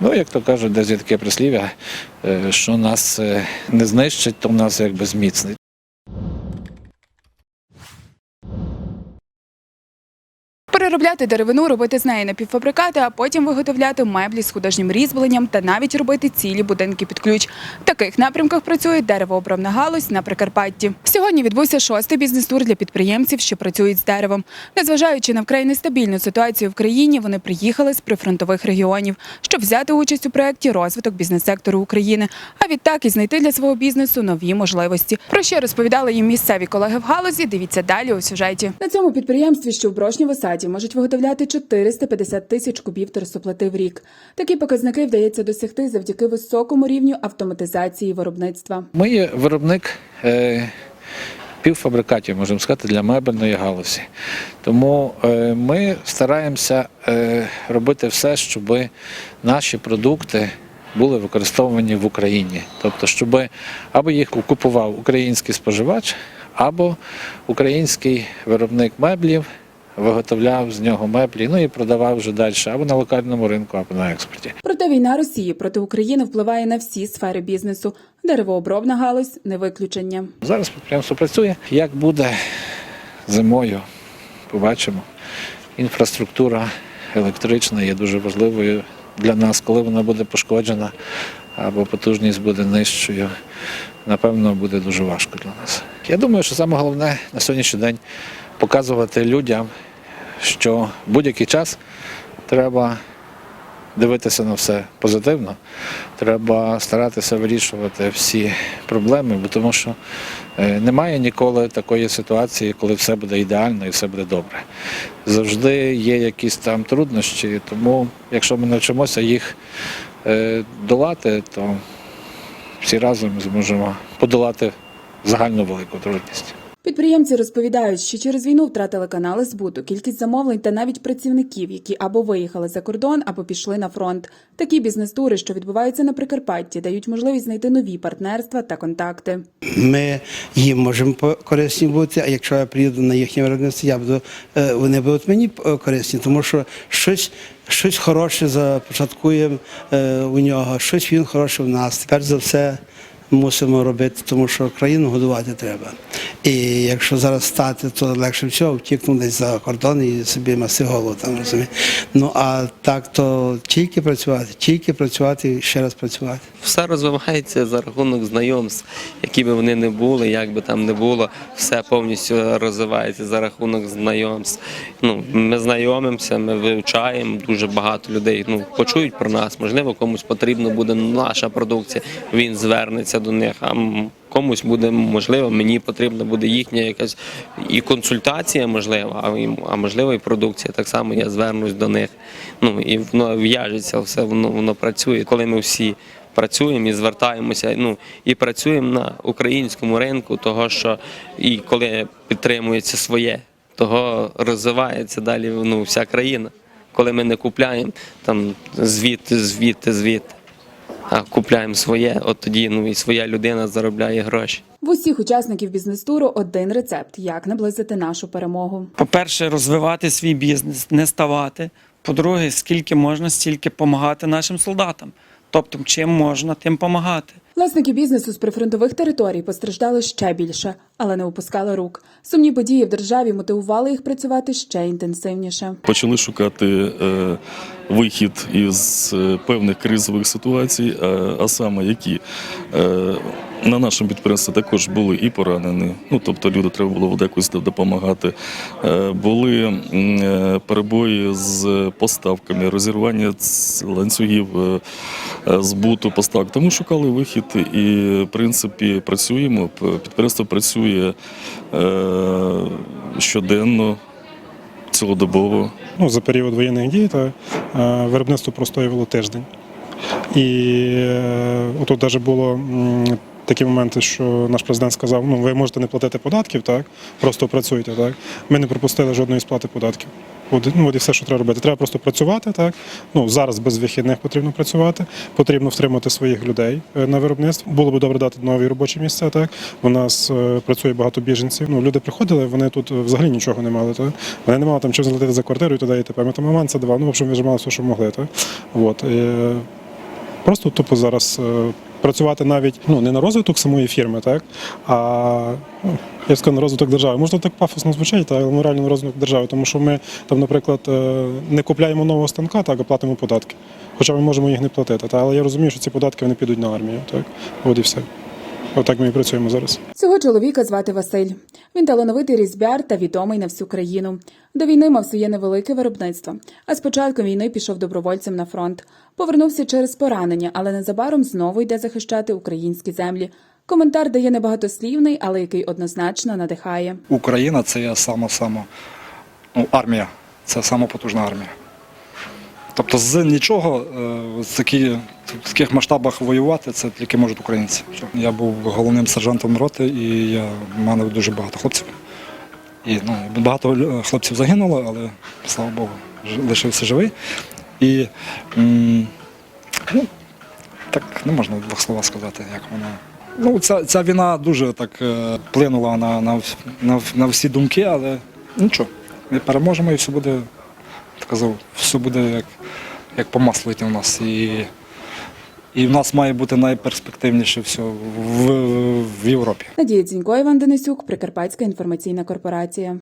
Ну, як то кажуть, десь є таке прислів'я, е, що нас е, не знищить, то нас якби зміцнить. Переробляти деревину, робити з неї напівфабрикати, а потім виготовляти меблі з художнім різьбленням та навіть робити цілі будинки під ключ. В таких напрямках працює деревообробна галузь на Прикарпатті. Сьогодні відбувся шостий бізнес-тур для підприємців, що працюють з деревом. Незважаючи на вкрай нестабільну ситуацію в країні, вони приїхали з прифронтових регіонів, щоб взяти участь у проєкті розвиток бізнес-сектору України, а відтак і знайти для свого бізнесу нові можливості. Про що розповідали їм місцеві колеги в галузі. Дивіться далі у сюжеті. На цьому підприємстві, що в Брошнєво саді, можуть виготовляти 450 тисяч кубів терсоплити в рік. Такі показники вдається досягти завдяки високому рівню автоматизації виробництва. Ми є виробник е, півфабрикатів, можемо сказати, для мебельної галузі. Тому е, ми стараємося е, робити все, щоб наші продукти були використовувані в Україні. Тобто, щоб або їх купував український споживач, або український виробник меблів. Виготовляв з нього меблі, ну і продавав вже далі або на локальному ринку, або на експорті. Проте війна Росії проти України впливає на всі сфери бізнесу. Деревообробна галузь не виключення. Зараз підприємство працює. Як буде зимою, побачимо. Інфраструктура електрична є дуже важливою для нас, коли вона буде пошкоджена або потужність буде нижчою. Напевно, буде дуже важко для нас. Я думаю, що саме головне на сьогоднішній день показувати людям, що будь-який час треба дивитися на все позитивно. Треба старатися вирішувати всі проблеми, тому що е, немає ніколи такої ситуації, коли все буде ідеально і все буде добре. Завжди є якісь там труднощі, тому якщо ми навчимося їх е, долати, то всі разом зможемо подолати загальну велику трудність. Підприємці розповідають, що через війну втратили канали збуту, кількість замовлень та навіть працівників, які або виїхали за кордон, або пішли на фронт. Такі бізнес-тури, що відбуваються на Прикарпатті, дають можливість знайти нові партнерства та контакти. Ми їм можемо по- корисні бути, а якщо я приїду на їхнє виробництво, я буду, е, вони будуть мені е, корисні, тому що щось, щось хороше започаткуємо е, у нього, щось він хороше в нас. Тепер за все мусимо робити, тому що країну годувати треба. І якщо зараз стати, то легше всього втікнути за кордон і собі маси голову там розумієте. Ну а так то тільки працювати, тільки працювати і ще раз працювати. Все розвивається за рахунок знайомств, які би вони не були, як би там не було, все повністю розвивається за рахунок знайомств. Ну, ми знайомимося, ми вивчаємо дуже багато людей. Ну, почують про нас. Можливо, комусь потрібна буде наша продукція. Він звернеться до них. А комусь буде можливо, мені потрібна буде їхня якась і консультація, можливо, а можливо, і продукція. Так само я звернусь до них. Ну і воно в'яжеться, все воно, воно працює. Коли ми всі працюємо і звертаємося, ну і працюємо на українському ринку, того що і коли підтримується своє, того розвивається далі ну, вся країна. Коли ми не купляємо там звідти, звідти, звідти, а купляємо своє, от тоді ну і своя людина заробляє гроші. В усіх учасників бізнес-туру один рецепт, як наблизити нашу перемогу. По-перше, розвивати свій бізнес, не ставати. По-друге, скільки можна, стільки допомагати нашим солдатам. Тобто, чим можна, тим допомагати. Власники бізнесу з прифронтових територій постраждали ще більше, але не опускали рук. Сумні події в державі мотивували їх працювати ще інтенсивніше. почали шукати е, вихід із е, певних кризових ситуацій, а, а саме які е, на нашому підприємстві також були і поранені, ну тобто люди треба було якось допомагати. Е, були е, перебої з поставками, розірвання ланцюгів е, збуту поставок. Тому шукали вихід і, в принципі, працюємо. Підприємство працює щоденно цілодобово. ну, за період воєнних дій та, виробництво простоювало тиждень. І отут навіть було такі моменти, що наш президент сказав: ну ви можете не платити податків, так просто працюйте. Так ми не пропустили жодної сплати податків. Ну, от і все, що треба робити. Треба просто працювати. Так ну зараз без вихідних потрібно працювати. Потрібно втримати своїх людей е, на виробництві. Було б добре дати нові робочі місця. Так у нас е, працює багато біженців. Ну люди приходили, вони тут е, взагалі нічого не мали. Так вони не мали там чим заплатити за квартиру і туди і тепер. Ми там аванси давали. Ну в общем, вижимали все, що могли. Так от. е, Просто тупо зараз е, працювати навіть ну не на розвиток самої фірми, так а ну, я сказав, на розвиток держави. Можна так пафосно звучить, але ми реально на розвиток держави, тому що ми там, наприклад, е, не купляємо нового станка, так а платимо податки. Хоча ми можемо їх не платити. Та, але я розумію, що ці податки вони підуть на армію. Так, от і все. Отак ми і працюємо зараз. Цього чоловіка звати Василь. Він талановитий різьбяр та відомий на всю країну. До війни мав своє невелике виробництво. А з початком війни пішов добровольцем на фронт. Повернувся через поранення, але незабаром знову йде захищати українські землі. Коментар дає небагатослівний, але який однозначно надихає. Україна це є сама сама ну, армія, це сама потужна армія. Тобто з нічого е, з такі, в таких масштабах воювати це тільки можуть українці. Я був головним сержантом роти і я, в мене дуже багато хлопців. І ну, багато хлопців загинуло, але слава Богу, лишився живий. І ну, так не можна в двох словах сказати, як вона. Ну, ця, ця війна дуже так е, вплинула на, на, на, на всі думки, але нічого. Ми переможемо і все буде, казав, все буде як, як по маслу йти у нас. І, і в нас має бути найперспективніше все в, в Європі. Надія Дзінько, Іван Денисюк, Прикарпатська інформаційна корпорація.